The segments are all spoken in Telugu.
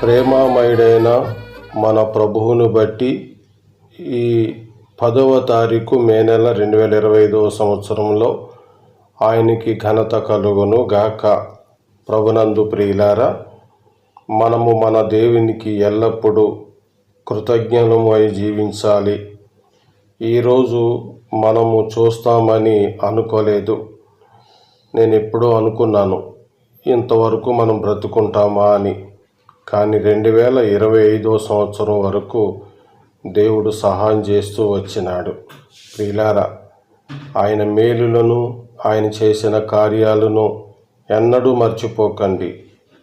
ప్రేమామయుడైన మన ప్రభువును బట్టి ఈ పదవ తారీఖు మే నెల రెండు వేల ఇరవై ఐదవ సంవత్సరంలో ఆయనకి ఘనత కలుగును గాక ప్రభునందు ప్రియులారా మనము మన దేవునికి ఎల్లప్పుడూ కృతజ్ఞలమై జీవించాలి. ఈరోజు మనము చూస్తామని అనుకోలేదు. నేను ఎప్పుడూ అనుకున్నాను ఇంతవరకు మనం బ్రతుకుంటామా అని. కానీ రెండు వేల ఇరవై ఐదో సంవత్సరం వరకు దేవుడు సహాయం చేస్తూ వచ్చినాడు. ప్రిలారా ఆయన మేలులను ఆయన చేసిన కార్యాలను ఎన్నడూ మర్చిపోకండి.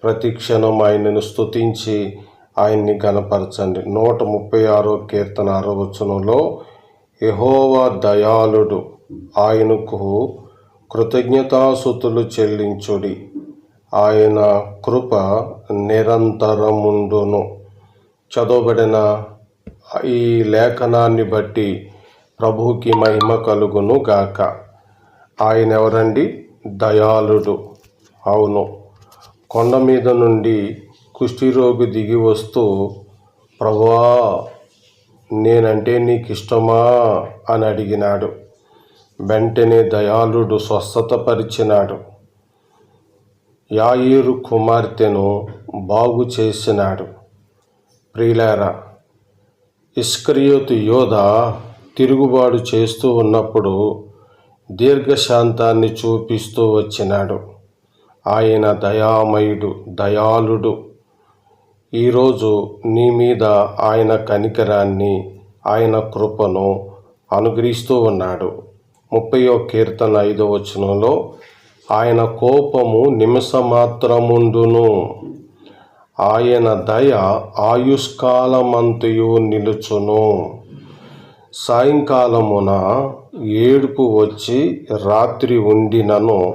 ప్రతి క్షణం ఆయనను స్తుతించి ఆయన్ని గనపరచండి నూట ముప్పై ఆరో కీర్తన అరవచనంలో యహోవా దయాళుడు ఆయనకు కృతజ్ఞతాసుతులు చెల్లించుడి. ఆయన కృప నిరంతరముండును. చదవబడిన ఈ లేఖనాన్ని బట్టి ప్రభుకి మహిమ కలుగును గాక. ఆయన ఎవరండి? దయాళుడు. అవును. కొండ మీద నుండి కుష్ఠిరోగి దిగి వస్తూ ప్రభువా నేనంటే నీకు ఇష్టమా అని అడిగినాడు. వెంటనే దయాళుడు స్వస్థతపరిచినాడు. యాయిరు కుమార్తెను బాగు చేసినాడు. ప్రియులారా ఇస్కరియోతు యోధ తిరుగుబాటు చేస్తూ ఉన్నప్పుడు దీర్ఘశాంతాన్ని చూపిస్తూ వచ్చినాడు. ఆయన దయామయుడు దయాళుడు. ఈరోజు నీ మీద ఆయన కనికరాన్ని ఆయన కృపను అనుగ్రహిస్తూ ఉన్నాడు. ముప్పయో కీర్తన ఐదో వచనంలో ఆయన కోపము నిమిషమాత్రముండును. ఆయన దయ ఆయుష్కాలమంతయు నిలుచును. సాయంకాలమున ఏడుపు వచ్చి రాత్రి ఉండినను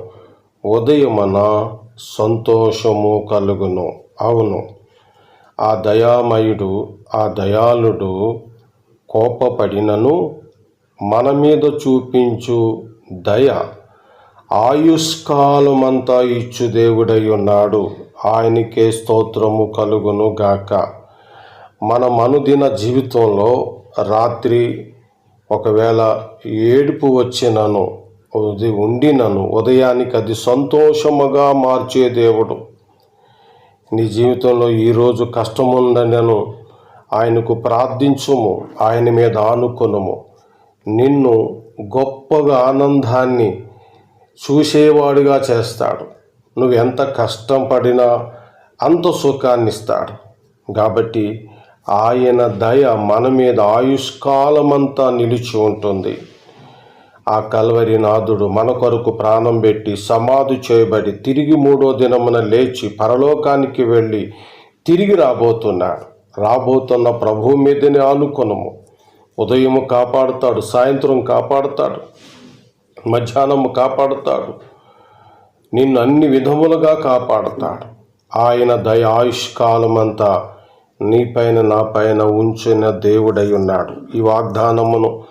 ఉదయమున సంతోషము కలుగును. అవును ఆ దయామయుడు ఆ దయాళుడు కోపపడినను మన మీద చూపించు దయ ఆయుష్కాలమంతా ఇచ్చు దేవుడై ఉన్నాడు ఆయనకే స్తోత్రము కలుగును గాక. మన మనుదిన జీవితంలో రాత్రి ఒకవేళ ఏడుపు వచ్చినను అది ఉండినను ఉదయానికి అది సంతోషముగా మార్చే దేవుడు. నీ జీవితంలో ఈరోజు కష్టముందనను ఆయనకు ప్రార్థించుము ఆయన మీద ఆనుకునుము. నిన్ను గొప్పగా ఆనందాన్ని చూసేవాడుగా చేస్తాడు. నువ్వు ఎంత కష్టం పడినా అంత సుఖాన్ని ఇస్తాడు కాబట్టి ఆయన దయ మన మీద ఆయుష్కాలమంతా నిలిచి ఉంటుంది. ఆ కల్వరి నాథుడు మన కొరకు ప్రాణం పెట్టి సమాధి చేయబడి తిరిగి మూడో దినమున లేచి పరలోకానికి వెళ్ళి తిరిగి రాబోతున్నాడు. రాబోతున్న ప్రభువు మీదనే ఆనుకునము. ఉదయం కాపాడుతాడు సాయంత్రం కాపాడుతాడు. మధ్యాహ్నము కాపాడుతాడు. నిన్ను అన్ని విధములుగా కాపాడుతాడు. ఆయన దయ ఆయుష్కాలమంతా నీపైన నా పైన ఉంచిన దేవుడై ఉన్నాడు. ఈ వాగ్దానమును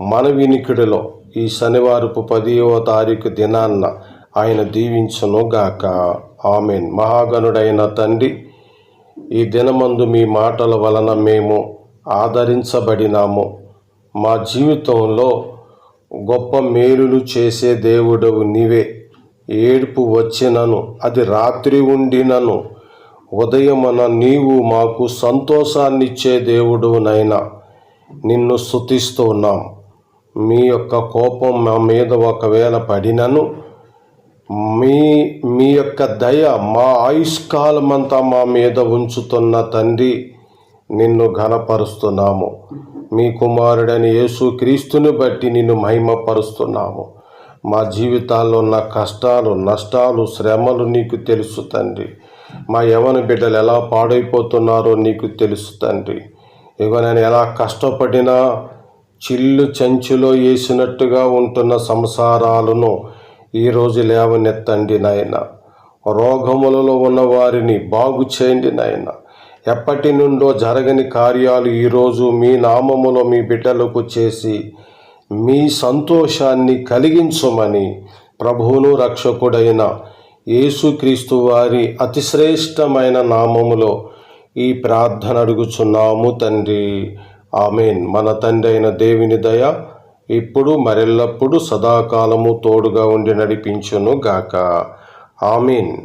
మన వినికిడిలో ఈ శనివారపు పదివ తారీఖు దినాన్న ఆయన దీవించును గాక. ఆమెన్. మహాగణుడైన తండ్రి ఈ దినమందు మీ మాటల వలన మేము ఆదరించబడినాము. మా జీవితంలో గొప్ప మేలులు చేసే దేవుడవు నీవే. ఏడుపు వచ్చినను అది రాత్రి ఉండినను. ఉదయమన నీవు మాకు సంతోషాన్నిచ్చే దేవుడు నైనా. నిన్ను స్థుతిస్తూ ఉన్నాం మీ యొక్క కోపం మా మీద ఒకవేళ పడినను మీ మీ యొక్క దయ మా ఆయుష్కాలమంతా మా మీద ఉంచుతున్న తండ్రి నిన్ను ఘనపరుస్తున్నాము. మీ కుమారుడని యేసు క్రీస్తుని బట్టి నిన్ను మహిమపరుస్తున్నాము. మా జీవితాల్లో ఉన్న కష్టాలు నష్టాలు శ్రమలు నీకు తెలుసు తండ్రి. మా యవన బిడ్డలు ఎలా పాడైపోతున్నారో నీకు తెలుసు తండ్రి. ఇక నేను ఎలా కష్టపడినా చిల్లు చెంచులో వేసినట్టుగా ఉంటున్న సంసారాలను ఈరోజు లేవనెత్తండి నాయన. రోగములలో ఉన్న వారిని బాగు చేయండి నాయన. ఎప్పటి నుండో జరగని కార్యాలు ఈరోజు మీ నామములో మీ బిడ్డలకు చేసి మీ సంతోషాన్ని కలిగించమని ప్రభువును రక్షకుడైన యేసుక్రీస్తు వారి అతిశ్రేష్టమైన నామములో ఈ ప్రార్థన అడుగుచున్నాము తండ్రి. ఆమెన్. మన తండ్రి అయిన దేవుని దయ ఇప్పుడు మరెల్లప్పుడు సదాకాలము తోడుగా ఉండి నడిపించును గాక ఆమెన్.